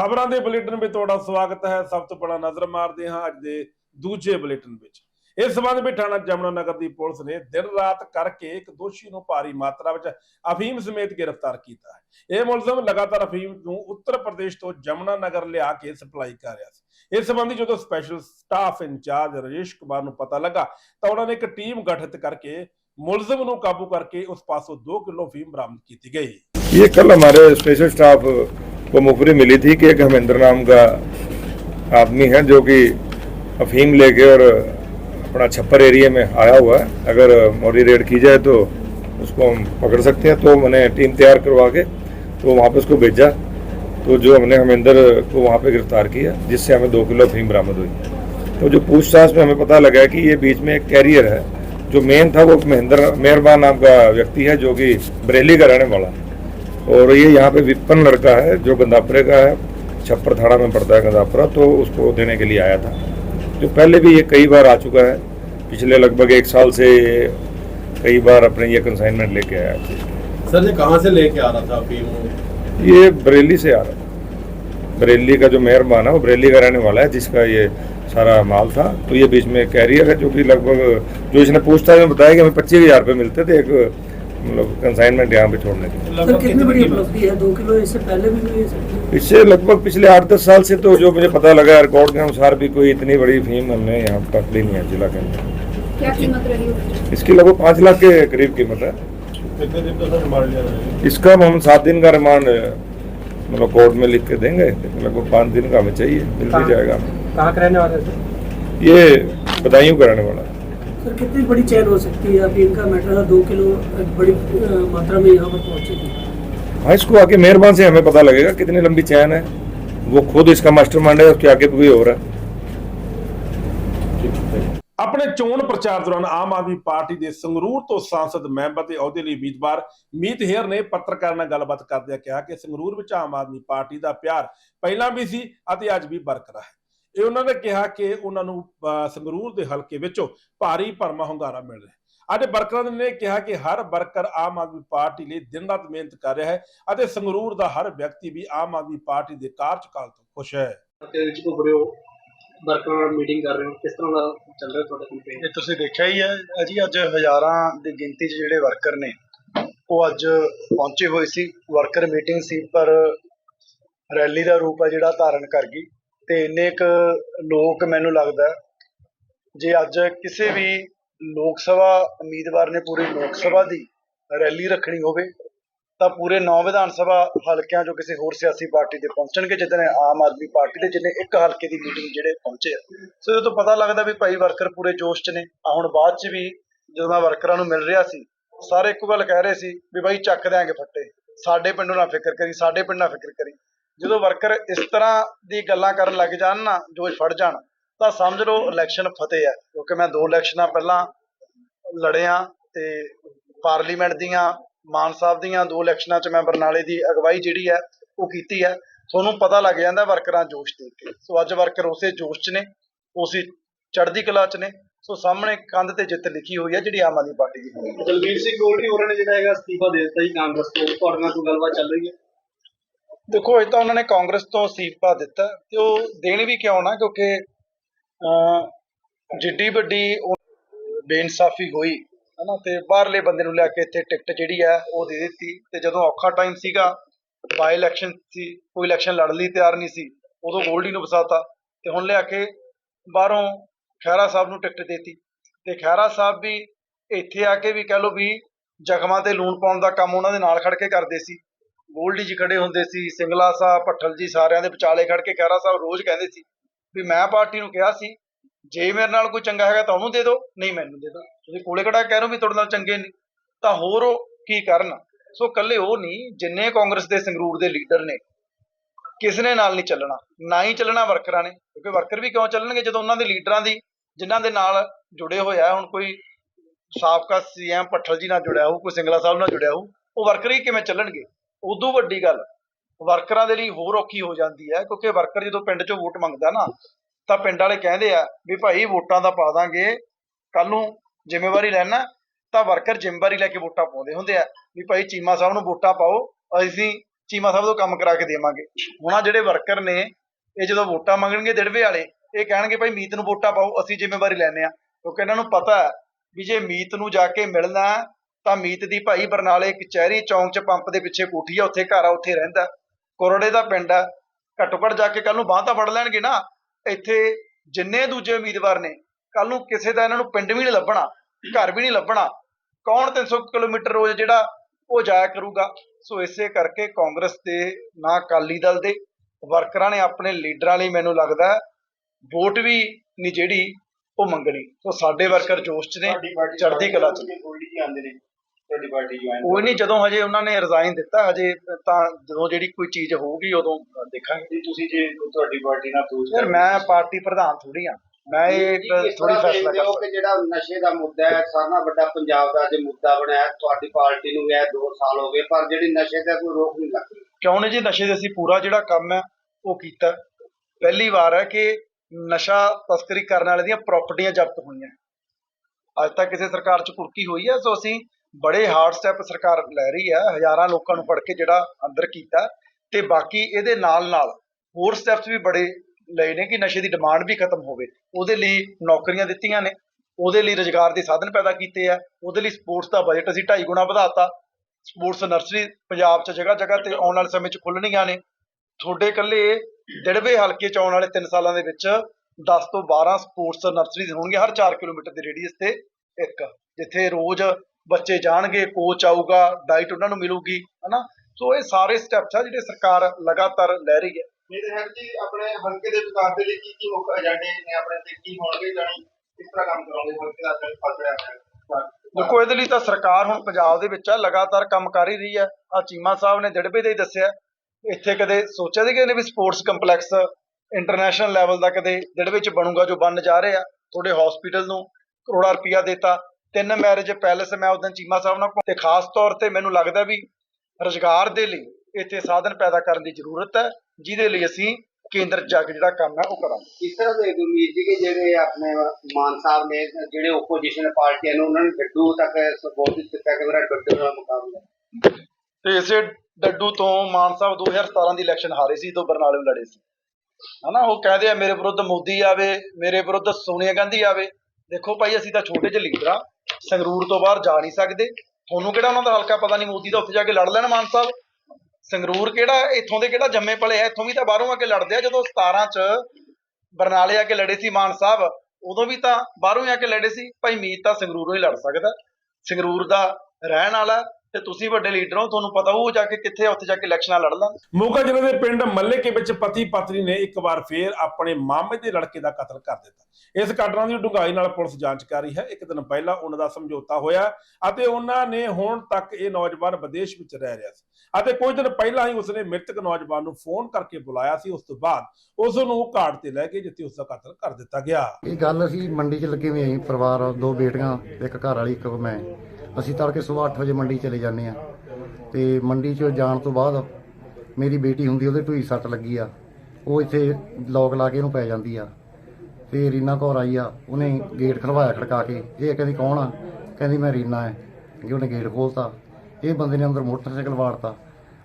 ਖਬਰਾਂ ਦੇ ਬੁਲੇਟਿਨ ਵਿੱਚ ਤੁਹਾਡਾ ਸਵਾਗਤ ਹੈ। ਸਭ ਤੋਂ ਪਹਿਲਾਂ ਨਜ਼ਰ ਮਾਰਦੇ ਹਾਂ ਅੱਜ ਦੇ ਦੂਜੇ ਬੁਲੇਟਿਨ ਵਿੱਚ। ਇਸ ਸਬੰਧ ਵਿੱਚ ਥਾਣਾ ਜਮਨਾ ਨਗਰ ਦੀ ਪੁਲਿਸ ਨੇ ਦਿਨ ਰਾਤ ਕਰਕੇ ਇੱਕ ਦੋਸ਼ੀ ਨੂੰ ਭਾਰੀ ਮਾਤਰਾ ਵਿੱਚ ਅਫੀਮ ਸਮੇਤ ਗ੍ਰਿਫਤਾਰ ਕੀਤਾ ਹੈ। ਇਹ ਮੁਲਜ਼ਮ ਲਗਾਤਾਰ ਅਫੀਮ ਨੂੰ ਉੱਤਰ ਪ੍ਰਦੇਸ਼ ਤੋਂ ਜਮਨਾ ਨਗਰ ਲਿਆ ਕੇ ਸਪਲਾਈ ਕਰ ਰਿਹਾ ਸੀ। ਇਸ ਸਬੰਧੀ ਜਦੋਂ special staff incharge Rajesh Kumar ਨੂੰ ਪਤਾ ਲੱਗਾ, ਤਾਂ ਉਹਨਾਂ ਨੇ ਇੱਕ ਟੀਮ ਗਠਿਤ ਕਰਕੇ ਮੁਲਜ਼ਮ ਨੂੰ ਕਾਬੂ ਕਰਕੇ ਉਸ ਪਾਸੋਂ 2 ਕਿਲੋ ਅਫੀਮ ਬਰਾਮਦ ਕੀਤੀ ਗਈ। ਇਹ ਕੱਲ ਹਮਾਰੇ ਸਪੈਸ਼ਲ ਸਟਾਫ को मुखबरी मिली थी कि एक हमेंद्र नाम का आदमी है जो कि अफीम लेके और अपना छप्पर एरिया में आया हुआ है। अगर मोरी रेड की जाए तो उसको हम पकड़ सकते हैं। तो मैंने टीम तैयार करवा के तो वहाँ पे उसको भेजा। तो जो हमने हमेंद्र को वहाँ पे गिरफ़्तार किया, जिससे हमें दो किलो अफीम बरामद हुई। तो जो पूछताछ में हमें पता लगा कि ये बीच में एक कैरियर है, जो मेन था, वो महेंद्र, मेहरबान नाम का व्यक्ति है, जो कि बरेली का रहने वाला है। और ये यहाँ पे विपन लड़का है जो गंदापरे का है छप्पर थाड़ा में पड़ता है गंदापुरा तो उसको देने के लिए आया था। जो पहले भी ये कई बार आ चुका है पिछले लगभग एक साल से कई बार अपने ये कंसाइनमेंट लेके आया सर ये कहाँ से लेके आ रहा था अफीम ये बरेली से आ रहा था बरेली का जो मेहरबान है वो बरेली का रहने वाला है जिसका ये सारा माल था। तो ये बीच में कैरियर है जो कि लगभग जो इसने पूछताछ में बताया कि हमें पच्चीस हज़ार रुपये मिलते थे एक मतलब कंसाइनमेंट यहाँ पे छोड़ने के सर कितनी बड़ी उपलब्धि है? दो किलो इससे पहले भी हुई सर? इससे लगभग पिछले आठ दस साल से तो जो मुझे पता लगा है रिकॉर्ड के अनुसार भी कोई इतनी बड़ी फीम हमने यहाँ पकड़ी नहीं है जिला के अंदर। क्या कीमत रही होगी इसकी लगभग पाँच लाख के करीब कीमत है। कितने दिन का सर रिमांड लिया था इसका हम सात दिन का रिमांड मतलब कोर्ट में लिख के देंगे। लगभग पाँच दिन का हमें चाहिए मिल भी जाएगा। कहाँ का रहने वाला ये बदायूं का रहने वाला है। सर कितनी बड़ी चैन हो सकती है अभी इनका मैटर है दो किलो एक बड़ी अ, मात्रा में यहाँ पर पहुँचेगी हाँ इसको आगे मेहरबान से हमें पता लगेगा कितनी लंबी चैन है वो खुद इसका मास्टर माइंड है उसके आगे कोई और है ਆਪਣੇ ਚੋਣ ਪ੍ਰਚਾਰ ਦੌਰਾਨ ਆਮ ਆਦਮੀ ਪਾਰਟੀ ਦੇ ਸੰਗਰੂਰ ਤੋਂ ਸਾਂਸਦ ਮੈਂਬਰ ਤੇ ਅਹੁਦੇ ਲਈ ਉਮੀਦਵਾਰ ਮੀਤ ਹੇਅਰ ਨੇ ਪੱਤਰਕਾਰਾਂ ਨਾਲ ਗੱਲਬਾਤ ਕਰਦਿਆਂ ਕਿਹਾ ਕਿ ਸੰਗਰੂਰ ਵਿੱਚ ਆਮ ਆਦਮੀ ਪਾਰਟੀ ਦਾ ਪਿਆਰ ਪਹਿਲਾਂ ਵੀ ਸੀ ਅਤੇ ਅੱਜ ਵੀ ਬਰਕਰਾਰ ਹੈ ਇਹ ਉਹਨਾਂ ਨੇ ਕਿਹਾ ਕਿ ਉਹਨਾਂ ਨੂੰ ਸੰਗਰੂਰ ਦੇ ਹਲਕੇ ਵਿੱਚੋਂ ਭਾਰੀ ਭਰਮਾ ਹੁੰਗਾਰਾ ਮਿਲ ਰਿਹਾ ਹੈ। ਅੱਜ ਵਰਕਰਾਂ ਨੇ ਕਿਹਾ ਕਿ ਹਰ ਵਰਕਰ ਆਮ ਆਦਮੀ ਪਾਰਟੀ ਲਈ ਦਿਨ ਰਾਤ ਮਿਹਨਤ ਕਰ ਰਿਹਾ ਹੈ ਅਤੇ ਸੰਗਰੂਰ ਦਾ ਹਰ ਵਿਅਕਤੀ ਵੀ ਆਮ ਆਦਮੀ ਪਾਰਟੀ ਦੇ ਕਾਰਜਕਾਲ ਤੋਂ ਖੁਸ਼ ਹੈ। ਤੇ ਵਿੱਚ ਘੁੰਮ ਰਹੇ ਹੋ ਵਰਕਰਾਂ ਨਾਲ ਮੀਟਿੰਗ ਕਰ ਰਹੇ ਹੋ ਕਿਸ ਤਰ੍ਹਾਂ ਦਾ ਚੱਲ ਰਿਹਾ ਤੁਹਾਡਾ ਕੰਪੇਨ ਇਹ ਤੁਸੀਂ ਦੇਖਿਆ ਹੀ ਹੈ ਜੀ ਅੱਜ ਹਜ਼ਾਰਾਂ ਦੀ ਗਿਣਤੀ 'ਚ ਜਿਹੜੇ ਵਰਕਰ ਨੇ ਉਹ ਅੱਜ ਪਹੁੰਚੇ ਹੋਏ ਸੀ। ਵਰਕਰ ਮੀਟਿੰਗ ਸੀ ਪਰ ਰੈਲੀ ਦਾ ਰੂਪ ਹੈ ਜਿਹੜਾ ਧਾਰਨ ਕਰ ਗਈ। ਤੇ ਇੰਨੇ ਕੁ ਲੋਕ ਮੈਨੂੰ ਲੱਗਦਾ ਜੇ ਅੱਜ ਕਿਸੇ ਵੀ ਲੋਕ ਸਭਾ ਉਮੀਦਵਾਰ ਨੇ ਪੂਰੀ ਲੋਕ ਸਭਾ ਦੀ ਰੈਲੀ ਰੱਖਣੀ ਹੋਵੇ, ਤਾਂ ਪੂਰੇ ਨੌ ਵਿਧਾਨ ਸਭਾ ਹਲਕਿਆਂ ਚੋਂ ਕਿਸੇ ਹੋਰ ਸਿਆਸੀ ਪਾਰਟੀ ਦੇ ਪਹੁੰਚਣਗੇ, ਜਿੱਦਣ ਆਮ ਆਦਮੀ ਪਾਰਟੀ ਦੇ ਜਿੰਨੇ ਇੱਕ ਹਲਕੇ ਦੀ ਮੀਟਿੰਗ ਜਿਹੜੇ ਪਹੁੰਚੇ ਆ। ਸੋ ਇਹ ਤੋਂ ਪਤਾ ਲੱਗਦਾ ਵੀ ਭਾਈ ਵਰਕਰ ਪੂਰੇ ਜੋਸ਼ 'ਚ ਨੇ। ਆ ਹੁਣ ਬਾਅਦ 'ਚ ਵੀ ਜਦੋਂ ਮੈਂ ਵਰਕਰਾਂ ਨੂੰ ਮਿਲ ਰਿਹਾ ਸੀ, ਸਾਰੇ ਇੱਕੋ ਗੱਲ ਕਹਿ ਰਹੇ ਸੀ ਵੀ ਬਾਈ ਚੱਕ ਦਿਆਂਗੇ ਫੱਟੇ। ਸਾਡੇ ਪਿੰਡੋਂ ਨਾ ਫਿਕਰ ਕਰੀ, ਸਾਡੇ ਪਿੰਡ ਨਾ ਫਿਕਰ ਕਰੀ। ਜਦੋਂ ਵਰਕਰ ਇਸ ਤਰ੍ਹਾਂ ਦੀ ਗੱਲਾਂ ਕਰਨ ਲੱਗ ਜਾਣ ਨਾ ਜੋਸ਼ ਫੜ ਜਾਣ, ਤਾਂ ਸਮਝ ਲਓ ਇਲੈਕਸ਼ਨ ਫਤਿਹ ਹੈ, ਕਿਉਂਕਿ ਮੈਂ ਦੋ ਇਲੈਕਸ਼ਨਾਂ ਪਹਿਲਾਂ ਲੜਿਆ ਤੇ ਪਾਰਲੀਮੈਂਟ ਦੀਆਂ, ਮਾਨ ਸਾਹਿਬ ਦੀਆਂ ਦੋ ਇਲੈਕਸ਼ਨਾਂ 'ਚ ਮੈਂ ਬਰਨਾਲੇ ਦੀ ਅਗਵਾਈ ਜਿਹੜੀ ਹੈ, ਉਹ ਕੀਤੀ ਹੈ। ਤੁਹਾਨੂੰ ਪਤਾ ਲੱਗ ਜਾਂਦਾ ਵਰਕਰਾਂ ਜੋਸ਼ ਦੇਖ ਕੇ। ਸੋ ਅੱਜ ਵਰਕਰ ਉਸੇ ਜੋਸ਼ 'ਚ ਨੇ, ਉਸੇ ਚੜ੍ਹਦੀ ਕਲਾ 'ਚ ਨੇ, ਸੋ ਸਾਹਮਣੇ ਕੰਧ ਤੇ ਜਿੱਤ ਲਿਖੀ ਹੋਈ ਹੈ ਜਿਹੜੀ ਆਮ ਆਦਮੀ ਪਾਰਟੀ ਦੀ। ਹੋਣੀ ਸਿੰਘ ਗੋਲਡੀ ਹੋਰਾਂ ਨੇ ਜਿਹੜਾ ਹੈਗਾ ਅਸਤੀਫਾ ਦੇ ਦਿੱਤਾ ਜੀ, ਕਾਂਗਰਸ ਤੋਂ। ਤੁਹਾਡੇ ਨਾਲ ਕੋਈ ਗੱਲਬਾਤ ਚੱਲ ਰਹੀ ਹੈ? ਦੇਖੋ, ਇਹ ਤਾਂ ਉਹਨਾਂ ਨੇ ਕਾਂਗਰਸ ਤੋਂ ਅਸਤੀਫਾ ਦਿੱਤਾ ਤੇ ਉਹ ਦੇਣ ਵੀ ਕਿਉਂ ਨਾ, ਕਿਉਂਕਿ ਜਿੱਡੀ ਵੱਡੀ ਉਹ ਬੇਇਨਸਾਫੀ ਹੋਈ, ਹਨਾ, ਤੇ ਬਾਹਰਲੇ ਬੰਦੇ ਨੂੰ ਲੈ ਕੇ ਇੱਥੇ ਟਿਕਟ ਜਿਹੜੀ ਹੈ, ਉਹ ਦੇ ਦਿੱਤੀ। ਤੇ ਜਦੋਂ ਔਖਾ ਟਾਈਮ ਸੀਗਾ ਬਾਈ ਇਲੈਕਸ਼ਨ ਸੀ, ਕੋਈ ਇਲੈਕਸ਼ਨ ਲੜਨ ਲਈ ਤਿਆਰ ਨਹੀਂ ਸੀ, ਉਦੋਂ ਗੋਲਡੀ ਨੂੰ ਵਸਾਤਾ ਤੇ ਹੁਣ ਲਿਆ ਕੇ ਬਾਹਰੋਂ ਖਹਿਰਾ ਸਾਹਿਬ ਨੂੰ ਟਿਕਟ ਦੇਤੀ। ਤੇ ਖਹਿਰਾ ਸਾਹਿਬ ਵੀ ਇੱਥੇ ਆ ਕੇ ਵੀ ਕਹਿ ਲਓ ਵੀ ਜ਼ਖਮਾਂ ਤੇ ਲੂਣ ਪਾਉਣ ਦਾ ਕੰਮ ਉਹਨਾਂ ਦੇ ਨਾਲ ਖੜ ਕੇ ਕਰਦੇ ਸੀ। ਗੋਲਡੀ ਜੀ ਖੜੇ ਹੁੰਦੇ ਸੀ ਸਿੰਗਲਾ ਸਾਹਿਬ ਭੱਠਲ ਜੀ ਸਾਰਿਆਂ ਦੇ ਵਿਚਾਲੇ ਖੜ ਕੇ ਖਹਿਰਾ ਸਾਹਿਬ ਰੋਜ਼ ਕਹਿੰਦੇ ਸੀ ਵੀ ਮੈਂ ਪਾਰਟੀ ਨੂੰ ਕਿਹਾ ਸੀ ਜੇ ਮੇਰੇ ਨਾਲ ਕੋਈ ਚੰਗਾ ਹੈਗਾ ਤਾਂ ਉਹਨੂੰ ਦੇ ਦਿਓ ਨਹੀਂ ਮੈਨੂੰ ਦੇ ਦਿਓ। ਤੁਸੀਂ ਕੋਲੇ ਕੜਾ ਕਹਿ ਰਹੇ ਹੋ ਵੀ ਤੁਹਾਡੇ ਨਾਲ ਚੰਗੇ ਨਹੀਂ। ਤਾਂ ਹੋਰ ਉਹ ਕੀ ਕਰਨ? ਸੋ ਕੱਲੇ ਉਹ ਨਹੀਂ ਜਿੰਨੇ ਕਾਂਗਰਸ ਦੇ ਸੰਗਰੂਰ ਦੇ ਲੀਡਰ ਨੇ ਕਿਸ ਨਾਲ ਨਹੀਂ ਚੱਲਣਾ? ਨਾ ਹੀ ਚੱਲਣਾ ਵਰਕਰਾਂ ਨੇ ਕਿਉਂਕਿ ਵਰਕਰ ਵੀ ਕਿਉਂ ਚੱਲਣਗੇ ਜਦੋਂ ਉਹਨਾਂ ਦੇ ਲੀਡਰਾਂ ਦੀ ਜਿਨ੍ਹਾਂ ਦੇ ਨਾਲ ਜੁੜੇ ਹੋਇਆ ਹੈ, ਹੁਣ ਕੋਈ ਸਾਬਕਾ ਸੀਐਮ ਭੱਠਲ ਜੀ ਨਾਲ ਜੁੜਿਆ ਹੋਊ ਕੋਈ ਸਿੰਗਲਾ ਸਾਹਿਬ ਨਾਲ ਜੁੜਿਆ ਹੋਊ ਉਹ ਵਰਕਰ ਹੀ ਕਿਵੇਂ ਚੱਲਣਗੇ? ਉਦੋਂ ਵੱਡੀ ਗੱਲ, ਵਰਕਰਾਂ ਦੇ ਲਈ ਹੋਰ ਔਖੀ ਹੋ ਜਾਂਦੀ ਹੈ, ਕਿਉਂਕਿ ਵਰਕਰ ਜਦੋਂ ਪਿੰਡ 'ਚੋਂ ਵੋਟ ਮੰਗਦਾ ਨਾ, ਤਾਂ ਪਿੰਡ ਵਾਲੇ ਕਹਿੰਦੇ ਆ ਵੀ ਭਾਈ ਵੋਟਾਂ ਦਾ ਪਾ ਦਾਂਗੇ ਕੱਲ ਨੂੰ ਜ਼ਿੰਮੇਵਾਰੀ ਲੈਣਾ, ਤਾਂ ਵਰਕਰ ਜ਼ਿੰਮੇਵਾਰੀ ਲੈ ਕੇ ਵੋਟਾਂ ਪਾਉਂਦੇ ਹੁੰਦੇ ਆ, ਵੀ ਭਾਈ ਚੀਮਾ ਸਾਹਿਬ ਨੂੰ ਵੋਟਾਂ ਪਾਓ, ਅਸੀਂ ਚੀਮਾ ਸਾਹਿਬ ਤੋਂ ਕੰਮ ਕਰਾ ਕੇ ਦੇਵਾਂਗੇ। ਹੁਣ ਆਹ ਜਿਹੜੇ ਵਰਕਰ ਨੇ, ਇਹ ਜਦੋਂ ਵੋਟਾਂ ਮੰਗਣਗੇ ਦਿੜਵੇ ਵਾਲੇ, ਇਹ ਕਹਿਣਗੇ ਭਾਈ ਮੀਤ ਨੂੰ ਵੋਟਾਂ ਪਾਓ, ਅਸੀਂ ਜ਼ਿੰਮੇਵਾਰੀ ਲੈਂਦੇ ਆ ਕਿਉਂਕਿ ਇਹਨਾਂ ਨੂੰ ਪਤਾ ਹੈ ਵੀ ਜੇ ਮੀਤ ਨੂੰ ਜਾ ਕੇ ਮਿਲਣਾ ਤਾਂ ਮੀਤ ਦੀ ਭਾਈ ਬਰਨਾਲੇ ਕਚਹਿਰੀ ਚੌਂਕ 'ਚ ਪੰਪ ਦੇ ਪਿੱਛੇ ਕੋਠੀ ਆ ਉੱਥੇ ਘਰ ਆ ਉੱਥੇ ਰਹਿੰਦਾ। ਕੋਰੜੇ ਦਾ ਪਿੰਡ ਆ। ਘੱਟੋ ਘੱਟ ਜਾ ਕੇ ਕੱਲ ਨੂੰ ਬਾਂਹ ਤਾਂ ਫੜ ਲੈਣਗੇ ਨਾ। ਇੱਥੇ ਜਿੰਨੇ ਦੂਜੇ ਉਮੀਦਵਾਰ ਨੇ ਕੱਲ ਨੂੰ ਕਿਸੇ ਦਾ ਇਹਨਾਂ ਨੂੰ ਪਿੰਡ ਵੀ ਨਹੀਂ ਲੱਭਣਾ ਘਰ ਵੀ ਨਹੀਂ ਲੱਭਣਾ। ਕੌਣ 300 ਕਿਲੋਮੀਟਰ ਰੋਜ਼ ਜਿਹੜਾ ਉਹ ਜਾਇਆ ਕਰੂਗਾ। ਸੋ ਇਸੇ ਕਰਕੇ ਕਾਂਗਰਸ ਦੇ ਨਾ ਅਕਾਲੀ ਦਲ ਦੇ ਵਰਕਰਾਂ ਨੇ ਆਪਣੇ ਲੀਡਰਾਂ ਲਈ ਮੈਨੂੰ ਲੱਗਦਾ ਵੋਟ ਵੀ ਨਹੀਂ ਜਿਹੜੀ ਉਹ ਮੰਗਣੀ। ਸੋ ਸਾਡੇ ਵਰਕਰ ਜੋਸ਼ 'ਚ ਨੇ ਚੜ੍ਹਦੀ ਕਲਾ 'ਚ ਕੋਈ ਨਹੀਂ ਜਦੋਂ ਹਜੇ ਉਹਨਾਂ ਨੇ ਰਿਜ਼ਾਈਨ ਦਿੱਤਾ ਹਜੇ ਤਾਂ ਜਦੋਂ ਜਿਹੜੀ ਕੋਈ ਚੀਜ਼ ਹੋਊਗੀ ਉਦੋਂ ਦੇਖਾਂਗੇ। ਤੁਸੀਂ ਜੇ ਤੁਹਾਡੀ ਪਾਰਟੀ ਨਾਲ ਦੋਸਤ ਯਾਰ ਮੈਂ ਪਾਰਟੀ ਪ੍ਰਧਾਨ ਥੋੜੀ ਆ ਮੈਂ ਇਹ ਥੋੜੀ ਫੈਸਲਾ ਕਰ ਕਿ ਜਿਹੜਾ ਨਸ਼ੇ ਦਾ ਮੁੱਦਾ ਹੈ ਸਾਰਾ ਨਾਲੋਂ ਵੱਡਾ ਪੰਜਾਬ ਦਾ ਜੇ ਮੁੱਦਾ ਬਣਿਆ ਤੁਹਾਡੀ ਪਾਰਟੀ ਨੂੰ ਇਹ 2 ਸਾਲ ਹੋ ਗਏ ਪਰ ਜਿਹੜੀ ਨਸ਼ੇ ਤੇ ਕੋਈ ਰੋਕ ਨਹੀਂ ਲੱਗ ਰਹੀ ਕਿਉਂ ਨੇ ਜੀ? ਨਸ਼ੇ ਦੇ ਅਸੀਂ ਪੂਰਾ ਜਿਹੜਾ ਕੰਮ ਹੈ ਉਹ ਕੀਤਾ। ਪਹਿਲੀ ਵਾਰ ਹੈ ਕਿ ਨਸ਼ਾ ਤਸਕਰੀ ਕਰਨ ਵਾਲੇ ਦੀਆਂ ਪ੍ਰਾਪਰਟੀਆਂ ਜ਼ਬਤ ਹੋਈਆਂ। ਅੱਜ ਤੱਕ ਕਿਸੇ ਸਰਕਾਰ 'ਚ ਕੁਰਕੀ ਹੋਈ ਹੈ ਸੋ ਅਸੀਂ ਬੜੇ ਹਾਰਡ ਸਟੈਪ ਸਰਕਾਰ ਲੈ ਰਹੀ ਹੈ, ਹਜ਼ਾਰਾਂ ਲੋਕਾਂ ਨੂੰ ਫੜ ਕੇ ਜਿਹੜਾ ਅੰਦਰ ਕੀਤਾ ਤੇ ਬਾਕੀ ਇਹਦੇ ਨਾਲ ਨਾਲ ਹੋਰ ਸਟੈਪਸ ਵੀ ਬੜੇ ਲਏ ਨੇ ਕਿ ਨਸ਼ੇ ਦੀ ਡਿਮਾਂਡ ਵੀ ਖਤਮ ਹੋਵੇ। ਉਹਦੇ ਲਈ ਨੌਕਰੀਆਂ ਦਿੱਤੀਆਂ ਨੇ, ਉਹਦੇ ਲਈ ਰੁਜ਼ਗਾਰ ਦੇ ਸਾਧਨ ਪੈਦਾ ਕੀਤੇ ਆ, ਉਹਦੇ ਲਈ ਸਪੋਰਟਸ ਦਾ ਬਜਟ ਅਸੀਂ ਢਾਈ ਗੁਣਾ ਵਧਾਤਾ। ਸਪੋਰਟਸ ਨਰਸਰੀ ਪੰਜਾਬ 'ਚ ਜਗ੍ਹਾ ਜਗ੍ਹਾ ਤੇ ਆਉਣ ਵਾਲੇ ਸਮੇਂ 'ਚ ਖੁੱਲਣੀਆਂ ਨੇ। ਤੁਹਾਡੇ ਇਕੱਲੇ ਡਿੜਵੇ ਹਲਕੇ 'ਚ ਆਉਣ ਵਾਲੇ 3 ਸਾਲਾਂ ਦੇ ਵਿੱਚ 10 ਤੋਂ 12 ਸਪੋਰਟਸ ਨਰਸਰੀਜ਼ ਹੋਣਗੀਆਂ ਹਰ 4 ਕਿਲੋਮੀਟਰ ਦੇ ਰੇਡੀਅਸ ਤੇ ਇੱਕ, ਜਿੱਥੇ ਰੋਜ਼ ਬੱਚੇ ਜਾਣਗੇ ਕੋਚ ਆਊਗਾ ਡਾਈਟ ਉਹਨਾਂ ਨੂੰ ਮਿਲੂਗੀ ਹਨਾ? ਸੋ ਇਹ ਸਾਰੇ ਸਟੈਪਸ ਆ ਜਿਹੜੇ ਸਰਕਾਰ ਲਗਾਤਾਰ ਲੈ ਰਹੀ ਹੈ। ਮੇਰੇ ਹੈਡ ਜੀ ਆਪਣੇ ਹਲਕੇ ਦੇ ਵਿਕਾਸ ਦੇ ਲਈ ਕੀ ਕੀ ਮੁੱਖ ਏਜੰਡੇ ਨੇ ਆਪਣੇ ਤੇ ਕੀ ਹੋਣਗੇ ਜਾਨੀ ਕਿਸ ਤਰ੍ਹਾਂ ਕੰਮ ਕਰਾਉਂਗੇ ਹਲਕੇ ਦਾ ਅੱਜ ਫਸ ਰਿਹਾ ਹੈ? ਦੇਖੋ ਇਹਦੇ ਲਈ ਤਾਂ ਸਰਕਾਰ ਹੁਣ ਪੰਜਾਬ ਦੇ ਵਿੱਚ ਆ ਲਗਾਤਾਰ ਕੰਮ ਕਰ ਹੀ ਰਹੀ ਹੈ। ਆ ਚੀਮਾ ਸਾਹਿਬ ਨੇ ਦਿੜਬੇ ਦੇ ਹੀ ਦੱਸਿਆ। ਇੱਥੇ ਕਦੇ ਸੋਚਿਆ ਸੀ ਕਿ ਇਹਨੇ ਵੀ ਸਪੋਰਟਸ ਕੰਪਲੈਕਸ ਇੰਟਰਨੈਸ਼ਨਲ ਲੈਵਲ ਦਾ ਕਦੇ ਦਿੜਬੇ ਚ ਬਣੂਗਾ ਜੋ ਬਣ ਜਾ ਰਿਹਾ? ਤੁਹਾਡੇ ਹਸਪੀਟਲ ਨੂੰ ਕਰੋੜਾ ਰੁਪਇਆ ਦਿੱਤਾ। ਤਿੰਨ ਮੈਰਿਜ ਪੈਲੇਸ ਮੈਂ ਉਦੋਂ ਚੀਮਾ ਸਾਹਿਬ ਨਾਲ ਤੇ ਖਾਸ ਤੌਰ ਤੇ ਮੈਨੂੰ ਲੱਗਦਾ ਵੀ ਰੁਜ਼ਗਾਰ ਦੇ ਲਈ ਇੱਥੇ ਸਾਧਨ ਪੈਦਾ ਕਰਨ ਦੀ ਜ਼ਰੂਰਤ ਹੈ ਜਿਹਦੇ ਲਈ ਅਸੀਂ ਕੇਂਦਰ ਜਾ ਕੇ ਜਿਹੜਾ ਕੰਮ ਹੈ ਉਹ ਕਰਾਂਗੇ। ਇਸ ਤਰ੍ਹਾਂ ਦੇ ਉਮੀਦ ਜੀ ਕਿ ਜਿਹੜੇ ਆਪਣੇ ਮਾਨ ਸਾਹਿਬ ਨੇ ਜਿਹੜੇ ਓਪੋਜੀਸ਼ਨ ਪਾਰਟੀਆਂ ਨੇ ਉਹਨਾਂ ਨੂੰ ਡੱਡੂ ਤੱਕ ਸੰਬੋਧਿਤ ਕੀਤਾ ਕਿ ਮੇਰਾ ਡੱਡੂ ਨਾਲ ਮੁਕਾਬਲਾ ਤੇ ਇਸੇ ਡੱਡੂ ਤੋਂ ਮਾਨ ਸਾਹਿਬ 2017 ਦੀ ਇਲੈਕਸ਼ਨ ਹਾਰੇ ਸੀ ਤੋਂ ਬਰਨਾਲੇ ਨੂੰ ਲੜੇ ਸੀ। ਹਨਾ ਉਹ ਕਹਿੰਦੇ ਆ ਮੇਰੇ ਵਿਰੁੱਧ ਮੋਦੀ ਆਵੇ ਮੇਰੇ ਵਿਰੁੱਧ ਸੋਨੀਆ ਗਾਂਧੀ ਆਵੇ। ਦੇਖੋ ਭਾਈ ਅਸੀਂ ਤਾਂ ਛੋਟੇ ਜਿਹੇ ਲੀਡਰ ਆ। ਸੰਗਰੂਰ ਤੋਂ ਬਾਹਰ ਜਾ ਨਹੀਂ ਸਕਦੇ। ਤੁਹਾਨੂੰ ਕਿਹੜਾ ਉਹਨਾਂ ਦਾ ਹਲਕਾ ਪਤਾ ਨਹੀਂ, ਮੋਦੀ ਦਾ ਉੱਥੇ ਜਾ ਕੇ ਲੜ ਲੈਣ ਮਾਨ ਸਾਹਿਬ। ਸੰਗਰੂਰ ਕਿਹੜਾ, ਇੱਥੋਂ ਦੇ ਕਿਹੜਾ ਜੰਮੇ ਪਲੇ ਆ ਇੱਥੋਂ ਵੀ ਤਾਂ ਬਾਹਰੋਂ ਆ ਕੇ ਲੜਦੇ ਆ। ਜਦੋਂ 17 ਚ ਬਰਨਾਲੇ ਆ ਕੇ ਲੜੇ ਸੀ ਮਾਨ ਸਾਹਿਬ, ਉਦੋਂ ਵੀ ਤਾਂ ਬਾਹਰੋਂ ਹੀ ਆ ਕੇ ਲੜੇ ਸੀ। ਭਾਈ ਮੀਤ ਤਾਂ ਸੰਗਰੂਰੋਂ ਹੀ ਲੜ ਸਕਦਾ। ਸੰਗਰੂਰ ਦਾ ਰਹਿਣ ਵਾਲਾ ਤੇ ਤੁਸੀਂ ਵੱਡੇ ਲੀਡਰ ਹੋ ਤੁਹਾਨੂੰ ਪਤਾ ਉਹ ਜਾ ਕੇ ਕਿੱਥੇ ਉੱਥੇ ਜਾ ਕੇ ਇਲੈਕਸ਼ਨਾਂ ਲੜ ਲਾਂ ਮੋਗਾ ਜ਼ਿਲ੍ਹੇ ਦੇ ਪਿੰਡ ਮੱਲੇਕੇ ਵਿੱਚ ਪਤੀ ਪਤਨੀ ਨੇ ਇੱਕ ਵਾਰ ਫੇਰ ਆਪਣੇ ਮਾਮੇ ਦੇ ਲੜਕੇ ਦਾ ਕਤਲ ਕਰ ਦਿੱਤਾ। ਇਸ ਘਟਨਾ ਦੀ ਡੂੰਘਾਈ ਨਾਲ ਪੁਲਿਸ ਜਾਂਚ ਕਰ ਰਹੀ ਹੈ। ਇੱਕ ਦਿਨ ਪਹਿਲਾਂ ਉਹਨਾਂ ਦਾ ਸਮਝੌਤਾ ਹੋਇਆ ਅਤੇ ਉਹਨਾਂ ਨੇ ਹੁਣ ਤੱਕ ਇਹ ਨੌਜਵਾਨ ਵਿਦੇਸ਼ ਵਿੱਚ ਰਹਿ ਰਿਹਾ ਸੀ। ਅਤੇ ਕੁਝ ਦਿਨ ਪਹਿਲਾਂ ਹੀ ਉਸਨੇ ਮ੍ਰਿਤਕ ਨੌਜਵਾਨ ਨੂੰ ਫੋਨ ਕਰਕੇ ਬੁਲਾਇਆ ਸੀ। ਉਸ ਤੋਂ ਬਾਅਦ ਉਸ ਨੂੰ ਘਾਟ ਤੇ ਲੈ ਕੇ ਜਿੱਥੇ ਉਸ ਦਾ ਕਤਲ ਕਰ ਦਿੱਤਾ ਗਿਆ। ਇਹ ਗੱਲ ਅਸੀਂ ਮੰਡੀ 'ਚ ਲੱਗੇ ਹੋਏ ਅਸੀਂ ਪਰਿਵਾਰ ਦੋ ਬੇਟੀਆਂ ਇੱਕ ਘਰ ਵਾਲੀ ਇੱਕ ਮੈਂ। ਅਸੀਂ ਤੜਕੇ ਸਵੇਰ 8 ਵਜੇ ਮੰਡੀ ਚਲੇ ਜਾਂਦੇ ਆ। ਤੇ ਮੰਡੀ 'ਚ ਜਾਣ ਤੋਂ ਬਾਅਦ ਮੇਰੀ ਬੇਟੀ ਹੁੰਦੀ, ਉਹਦੇ ਢੂਈ ਸੱਟ ਲੱਗੀ ਆ। ਉਹ ਇੱਥੇ ਲੋਕ ਲਾ ਕੇ ਇਹਨੂੰ ਪੈ ਜਾਂਦੀ ਆ। ਤੇ ਰੀਨਾ ਕੌਰ ਆਈ ਆ, ਉਹਨੇ ਗੇਟ ਖਲਵਾਇਆ ਖੜਕਾ ਕੇ। ਇਹ ਕਹਿੰਦੀ, ਕੌਣ ਆ? ਕਹਿੰਦੀ, ਮੈਂ ਰੀਨਾ ਹੈ ਕਿ ਉਹਨੇ ਗੇਟ ਖੋਲਤਾ। ਇਹ ਬੰਦੇ ਨੇ ਅੰਦਰ ਮੋਟਰਸਾਈਕਲ ਵਾੜਤਾ।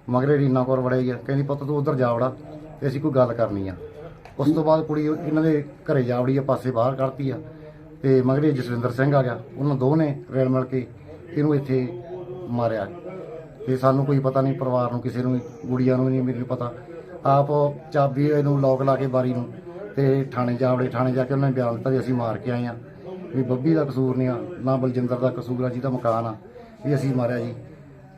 ਮਗਰੇ ਰੀਨਾ ਕੌਰ ਵੜਾਈ ਆ। ਕਹਿੰਦੀ, ਪੁੱਤ, ਤੂੰ ਉਧਰ ਜਾ ਵੜਾ, ਤੇ ਅਸੀਂ ਕੋਈ ਗੱਲ ਕਰਨੀ ਆ। ਉਸ ਤੋਂ ਬਾਅਦ ਕੁੜੀ ਇਹਨਾਂ ਦੇ ਘਰੇ ਜਾ ਵੜੀ ਆ, ਪਾਸੇ ਬਾਹਰ ਕੱਢਤੀ ਆ। ਤੇ ਮਗਰੇ ਜਸਵਿੰਦਰ ਸਿੰਘ ਆ ਗਿਆ। ਉਹਨਾਂ ਦੋ ਨੇ ਰਲ ਮਿਲ ਕੇ ਇਹਨੂੰ ਇੱਥੇ ਮਾਰਿਆ। ਤੇ ਸਾਨੂੰ ਕੋਈ ਪਤਾ ਨਹੀਂ ਪਰਿਵਾਰ ਨੂੰ ਕਿਸੇ ਨੂੰ ਗੁੜੀਆਂ ਨੂੰ ਨਹੀਂ ਮੈਨੂੰ ਪਤਾ। ਆਪ ਚਾਬੀ ਇਹਨੂੰ ਲੋਕ ਲਾ ਕੇ ਬਾਰੀ ਨੂੰ ਤੇ ਥਾਣੇ ਜਾ ਵੜੇ ਥਾਣੇ ਜਾ ਕੇ ਉਹਨਾਂ ਨੇ ਬਿਆਨ ਦਿੱਤਾ ਵੀ ਅਸੀਂ ਮਾਰ ਕੇ ਆਏ ਆ ਵੀ ਬੱਬੀ ਦਾ ਕਸੂਰ ਨਹੀਂ ਆ ਨਾ ਬਲਜਿੰਦਰ ਦਾ ਕਸੂਰ ਆ ਜਿਹਦਾ ਮਕਾਨ ਆ ਵੀ ਅਸੀਂ ਮਾਰਿਆ ਜੀ।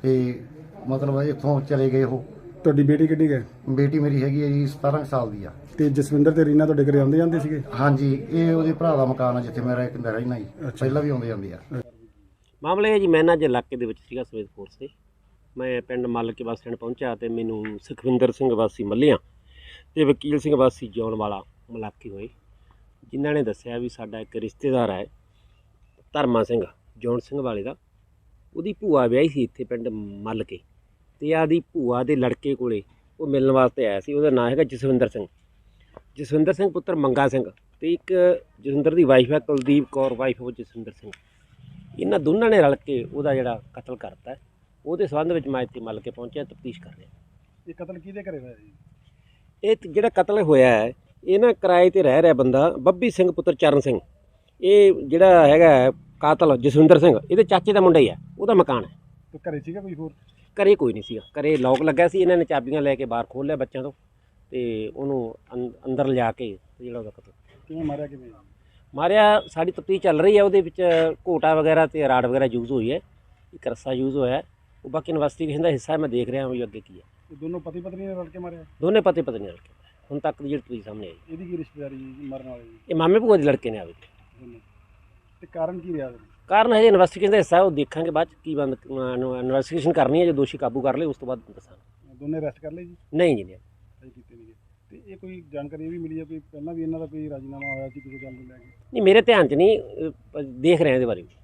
ਤੇ ਮਤਲਬ ਇੱਥੋਂ ਚਲੇ ਗਏ ਉਹ। ਤੁਹਾਡੀ ਬੇਟੀ ਕਿੱਡੀ ਗਏ ਬੇਟੀ ਮੇਰੀ ਹੈਗੀ ਹੈ ਜੀ 17 ਕੁ ਸਾਲ ਦੀ ਆ। ਤੇ ਜਸਵਿੰਦਰ ਤੇ ਰੀਨਾ ਤੁਹਾਡੇ ਘਰੇ ਆਉਂਦੇ ਜਾਂਦੇ ਸੀਗੇ? ਹਾਂਜੀ ਇਹ ਉਹਦੇ ਭਰਾ ਦਾ ਮਕਾਨ ਆ ਜਿੱਥੇ ਮੇਰਾ ਇੱਕ ਰਹਿਣਾ ਜੀ। ਪਹਿਲਾਂ ਵੀ ਆਉਂਦੇ ਜਾਂਦੇ ਆ। ਮਾਮਲਾ ਇਹ ਜੀ, ਮੈਂ ਨਾ ਅੱਜ ਇਲਾਕੇ ਦੇ ਵਿੱਚ ਸੀਗਾ ਸਵੇਤ ਫੋਰਸ ਤੇ। ਮੈਂ ਪਿੰਡ ਮੱਲ ਕੇ ਬੱਸ ਸਟੈਂਡ ਪਹੁੰਚਿਆ ਤੇ ਮੈਨੂੰ ਸੁਖਵਿੰਦਰ ਸਿੰਘ ਵਾਸੀ ਮੱਲਿਆਂ ਤੇ ਵਕੀਲ ਸਿੰਘ ਵਾਸੀ ਜੌਨ ਵਾਲਾ ਮੁਲਾਕੀ ਹੋਏ, ਜਿਨ੍ਹਾਂ ਨੇ ਦੱਸਿਆ ਵੀ ਸਾਡਾ ਇੱਕ ਰਿਸ਼ਤੇਦਾਰ ਹੈ, ਧਰਮਾ ਸਿੰਘ, ਜੌਨ ਸਿੰਘ ਵਾਲੇ ਦਾ। ਉਹਦੀ ਭੂਆ ਵਿਆਹੀ ਸੀ ਇੱਥੇ ਪਿੰਡ ਮੱਲ ਕੇ ਤੇ ਆਦੀ ਭੂਆ ਦੇ ਲੜਕੇ ਕੋਲੇ ਉਹ ਮਿਲਣ ਵਾਸਤੇ ਆਇਆ ਸੀ, ਉਹਦਾ ਨਾਂ ਹੈਗਾ ਜਸਵਿੰਦਰ ਸਿੰਘ। ਜਸਵਿੰਦਰ ਸਿੰਘ ਪੁੱਤਰ ਮੰਗਾ ਸਿੰਘ ਤੇ ਇੱਕ ਜਸਵਿੰਦਰ ਦੀ ਵਾਈਫ ਹੈ ਕੁਲਦੀਪ ਕੌਰ ਵਾਈਫ ਉਹ ਜਸਵਿੰਦਰ ਸਿੰਘ। ਇਹਨਾਂ ਦੋਨਾਂ ਨੇ ਰਲ ਕੇ ਉਹਦਾ ਜਿਹੜਾ ਕਤਲ ਕਰਤਾ। ਉਹਦੇ ਸੰਬੰਧ ਵਿੱਚ ਮੈਂ ਇੱਥੇ ਮੱਲ ਕੇ ਪਹੁੰਚਿਆ ਤਫਤੀਸ਼ ਕਰ ਰਿਹਾ। ਇਹ ਕਤਲ ਕਿਹਦੇ ਘਰੇ ਹੋਇਆ ਜੀ? ਇਹ ਜਿਹੜਾ ਕਤਲ ਹੋਇਆ ਹੈ ਇਹ ਨਾ ਕਿਰਾਏ ਤੇ ਰਹਿ ਰਿਹਾ ਬੰਦਾ ਬੱਬੀ ਸਿੰਘ ਪੁੱਤਰ ਚਰਨ ਸਿੰਘ। ਇਹ ਜਿਹੜਾ ਹੈਗਾ ਕਾਤਲ ਜਸਵਿੰਦਰ ਸਿੰਘ ਇਹਦੇ ਚਾਚੇ ਦਾ ਮੁੰਡਾ ਹੀ ਹੈ। ਉਹਦਾ ਮਕਾਨ ਹੈ। ਤੇ ਘਰੇ ਸੀਗਾ ਕੋਈ ਹੋਰ? ਘਰੇ ਕੋਈ ਨਹੀਂ ਸੀਗਾ। ਘਰੇ ਲੋਕ ਲੱਗਾ ਸੀ ਇਹਨਾਂ ਨੇ ਚਾਬੀਆਂ ਲੈ ਕੇ ਬਾਹਰ ਖੋਲ੍ਹ ਲਿਆ ਬੱਚਿਆਂ ਤੋਂ ਤੇ ਉਹਨੂੰ ਅੰਦਰ ਲਿਜਾ ਕੇ ਜਿਹੜਾ ਉਹਦਾ ਕਤਲ। ਕਿਵੇਂ ਮਾਰਿਆ ਕਿਵੇਂ? ਮਾਰਿਆ ਸਾਡੀ ਤਫਤੀਸ਼ ਚੱਲ ਰਹੀ ਹੈ ਉਹਦੇ ਵਿੱਚ ਘੋਟਾ ਵਗੈਰਾ ਤੇ ਰਾੜ ਵਗੈਰਾ ਯੂਜ਼ ਹੋਈ ਹੈ ਇੱਕ ਰੱਸਾ ਯੂਜ਼ ਹੋਇਆ ਹੈ। ਉਹ ਬਾਕੀ ਇਨਵੈਸਟੀਗੇਸ਼ਨ ਦਾ ਹਿੱਸਾ ਹੈ ਮੈਂ ਦੇਖ ਰਿਹਾ ਹਾਂ ਵੀ ਅੱਗੇ ਕੀ ਹੈ। ਇਹ ਦੋਨੋਂ ਪਤੀ ਪਤਨੀ ਨੇ ਰਲ ਕੇ ਮਾਰਿਆ? ਦੋਨੇ ਪਤੇ ਪਤਨੀ ਲੜਕੇ ਹੁਣ ਤੱਕ ਦੀ ਜਿਹੜੀ ਤਫਤੀਸ਼ ਸਾਹਮਣੇ ਆਈ ਇਹਦੀ ਕੀ ਰਿਸ਼ਤੇਦਾਰੀ ਜੀ ਮਰਨ ਵਾਲੇ? ਦੀ ਇਹ ਮਾਮੇ ਭੂਆ ਦੇ ਲੜਕੇ ਨੇ ਆਵੇ ਦੋਨੋਂ। ਤੇ ਕਾਰਨ ਕੀ ਰਿਹਾ ਇਹਦਾ? ਕਾਰਨ ਹਜੇ ਇਨਵੈਸਟੀਗੇਸ਼ਨ ਦਾ ਹਿੱਸਾ ਹੈ, ਉਹ ਦੇਖਾਂਗੇ ਬਾਅਦ 'ਚ ਕੀ ਬੰਦ ਇਨਵੈਸਟੀਗੇਸ਼ਨ ਕਰਨੀ ਹੈ ਜੇ ਦੋਸ਼ੀ ਕਾਬੂ ਕਰ ਲਏ ਉਸ ਤੋਂ ਬਾਅਦ ਦੱਸਾਂਗੇ। ਦੋਨੇ ਅਰੈਸਟ ਕਰ ਲਏ ਜੀ? ਨਹੀਂ ਜੀ ਨਹੀਂ। ਅਜੇ ਕੀਤੇ ਨਹੀਂ ਗਏ। ਤੇ ਇਹ ਕੋਈ ਜਾਣਕਾਰੀ ਇਹ ਵੀ ਮਿਲੀ ਹੈ ਕੋਈ ਪਹਿਲਾਂ ਵੀ ਇਹਨਾਂ ਦਾ ਕੋਈ ਰਾਜੀਨਾਮਾ ਹੋਇਆ ਸੀ ਕਿਸੇ ਗੱਲ ਨੂੰ ਲੈ ਕੇ ਨਹੀਂ ਮੇਰੇ ਧਿਆਨ 'ਚ ਨਹੀਂ ਅਹ, ਪਰ ਦੇਖ ਰਹੇ ਹਾਂ ਇਹਦੇ ਬਾਰੇ ਵੀ।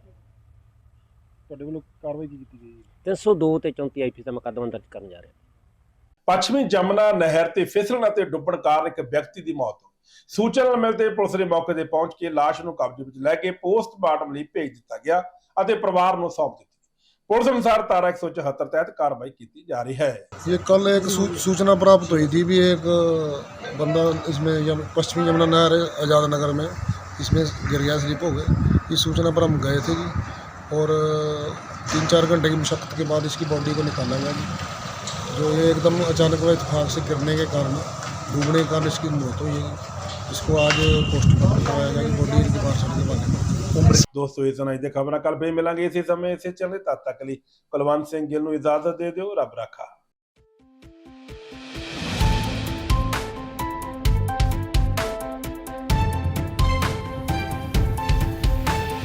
ਤੁਹਾਡੇ ਵੱਲੋਂ ਕਾਰਵਾਈ ਕੀ ਕੀਤੀ ਗਈ ਜੀ 302 ਤੇ 34 ਆਈਪੀ ਦਾ ਮੁਕੱਦਮਾ ਦਰਜ ਕਰਨ ਜਾ ਰਹੇ ਪੱਛਮੀ ਜਮਨਾ ਨਹਿਰ ਤੇ ਫਿਸਲਣ ਅਤੇ ਡੁੱਬਣ ਕਾਰਨ ਇੱਕ ਵਿਅਕਤੀ ਦੀ ਮੌਤ ਹੋ ਗਈ। ਸੂਚਨਾ ਨਾਲ ਮਿਲਦੇ ਪੁਲਿਸ ਨੇ ਮੌਕੇ ਤੇ ਪਹੁੰਚ ਕੇ ਲਾਸ਼ ਨੂੰ ਕਬਜ਼ੇ ਵਿੱਚ ਲੈ ਕੇ ਪੋਸਟਮਾਰਟਮ ਲਈ ਭੇਜ ਦਿੱਤਾ ਗਿਆ ਅਤੇ ਪਰਿਵਾਰ ਨੂੰ ਸੌਂਪ ਦਿੱਤੀ ਪੁਲਿਸ ਅਨੁਸਾਰ ਧਾਰਾ 174 ਤਹਿਤ ਕਾਰਵਾਈ ਕੀਤੀ ਜਾ ਰਹੀ ਹੈ ये कल एक सू, सूचना प्राप्त हुई थी भी एक बंदा इसमें यम, पश्चिमी यमुना नहर आज़ाद नगर में इसमें गिर गया स्लिप हो गए इस सूचना पर हम गए थे जी और तीन चार घंटे की मशक्क़त के बाद इसकी बॉडी को निकाला गया जी जो ये एकदम अचानक व इतफाक से गिरने के कारण डूबने के कारण इसकी मौत हुई है इसको आज पोस्टमार्टम करवाया गया जी बॉडी इनकी बाहर के बाद उम्र ਦੋਸਤੋ ਇਸ ਨਾਲ ਦੇ ਖਬਰਾਂ ਕੱਲ ਫੇਰ ਮਿਲਾਂਗੇ ਇਸੇ ਸਮੇਂ ਇਸੇ ਚੈਨਲ ਤਦ ਤੱਕ ਲਈ ਕੁਲਵੰਤ ਸਿੰਘ ਗਿੱਲ ਨੂੰ ਇਜਾਜ਼ਤ ਦੇ ਦਿਓ ਰੱਬ ਰਾਖਾ